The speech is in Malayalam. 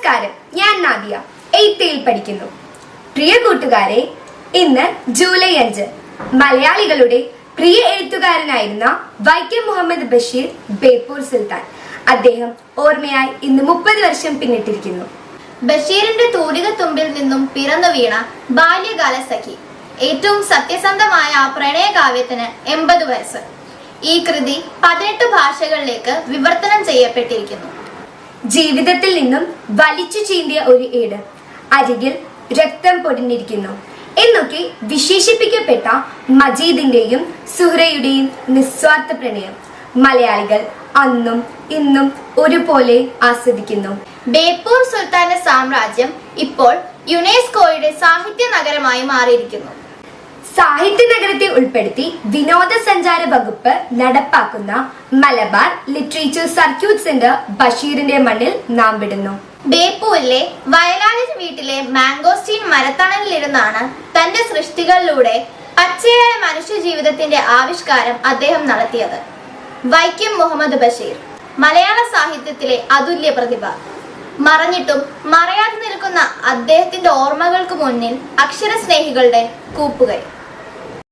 നമസ്കാരം. ഞാൻ നാദിയ. എയ്ത്തയിൽ പഠിക്കുന്നു. പ്രിയ കൂട്ടുകാരെ ഇന്ന് ജൂലൈ അഞ്ച്. മലയാളികളുടെ പ്രിയ എഴുത്തുകാരനായിരുന്ന വൈക്കം മുഹമ്മദ് ബഷീർ ബേപ്പൂർ സുൽത്താൻ. അദ്ദേഹം ഓർമ്മയായി ഇന്ന് മുപ്പത് വർഷം പിന്നിട്ടിരിക്കുന്നു. ബഷീറിന്റെ തൂലിക തുമ്പിൽ നിന്നും പിറന്നു വീണ ബാല്യകാല സഖി. ഏറ്റവും സത്യസന്ധമായ ആ പ്രണയകാവ്യത്തിന് എൺപത് വയസ്സ്. ഈ കൃതി പതിനെട്ട് ഭാഷകളിലേക്ക് വിവർത്തനം ചെയ്യപ്പെട്ടിരിക്കുന്നു. ജീവിതത്തിൽ നിന്നും വലിച്ചു ചീന്തിയ ഒരു ഏട്. അരികിൽ രക്തം പൊടിഞ്ഞിരിക്കുന്നു എന്നൊക്കെ വിശേഷിപ്പിക്കപ്പെട്ട മജീദിന്റെയും സുഹ്രയുടെയും നിസ്വാർത്ഥ പ്രണയം മലയാളികൾ അന്നും ഇന്നും ഒരുപോലെ ആസ്വദിക്കുന്നു. ബേപ്പൂർ സുൽത്താന സാമ്രാജ്യം ഇപ്പോൾ യുനെസ്കോയുടെ സാഹിത്യ നഗരമായി മാറിയിരിക്കുന്നു. സാഹിത്യ നഗരത്തെ ഉൾപ്പെടുത്തി വിനോദസഞ്ചാര വകുപ്പ് നടപ്പാക്കുന്ന മലബാർ ലിറ്ററേച്ചർ സർക്യൂട്ട് സെന്റർ ബഷീറിന്റെ മണ്ണിൽ നാം വിടുന്നു. ബേപ്പൂരിലെ വയലാളി വീട്ടിലെ മാംഗോസ്റ്റീൻ മരത്തണലിലിരുന്നാണ് തന്റെ സൃഷ്ടികളിലൂടെ പച്ചയായ മനുഷ്യ ജീവിതത്തിന്റെ ആവിഷ്കാരം അദ്ദേഹം നടത്തിയത്. വൈക്കം മുഹമ്മദ് ബഷീർ മലയാള സാഹിത്യത്തിലെ അതുല്യ പ്രതിഭ. മറഞ്ഞിട്ടും മറയാതെ നിൽക്കുന്ന അദ്ദേഹത്തിന്റെ ഓർമ്മകൾക്ക് മുന്നിൽ അക്ഷരസ്നേഹികളുടെ കൂപ്പുകൈ.